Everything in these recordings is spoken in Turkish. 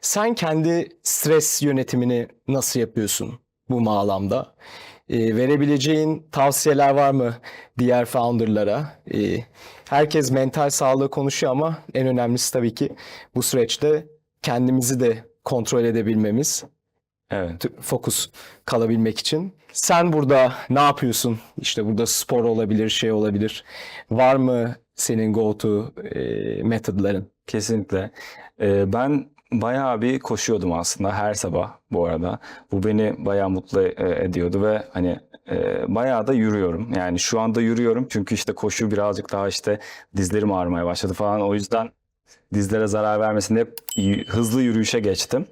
Sen kendi stres yönetimini nasıl yapıyorsun bu bağlamda? Ee, verebileceğin tavsiyeler var mı diğer founderlara? Ee, herkes mental sağlığı konuşuyor ama en önemlisi tabii ki bu süreçte kendimizi de kontrol edebilmemiz, Evet. fokus kalabilmek için. Sen burada ne yapıyorsun? İşte burada spor olabilir, şey olabilir. Var mı senin go-to e, metodların? Kesinlikle. Ee, ben bayağı bir koşuyordum aslında her sabah bu arada. Bu beni bayağı mutlu e, ediyordu ve hani e, bayağı da yürüyorum. Yani şu anda yürüyorum çünkü işte koşu birazcık daha işte dizlerim ağrımaya başladı falan. O yüzden dizlere zarar vermesin diye hızlı yürüyüşe geçtim.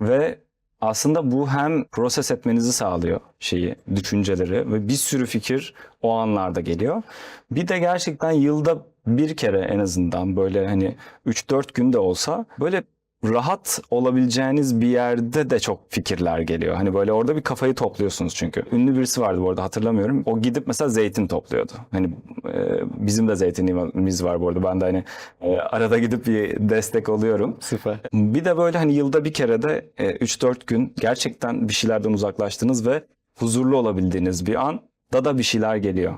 Ve aslında bu hem proses etmenizi sağlıyor şeyi, düşünceleri ve bir sürü fikir o anlarda geliyor. Bir de gerçekten yılda bir kere en azından böyle hani 3-4 günde olsa böyle rahat olabileceğiniz bir yerde de çok fikirler geliyor. Hani böyle orada bir kafayı topluyorsunuz çünkü. Ünlü birisi vardı bu arada hatırlamıyorum. O gidip mesela zeytin topluyordu. Hani e, bizim de zeytinimiz var bu arada. Ben de hani e, arada gidip bir destek oluyorum. Süper. Bir de böyle hani yılda bir kere de e, 3-4 gün gerçekten bir şeylerden uzaklaştığınız ve huzurlu olabildiğiniz bir an da da bir şeyler geliyor.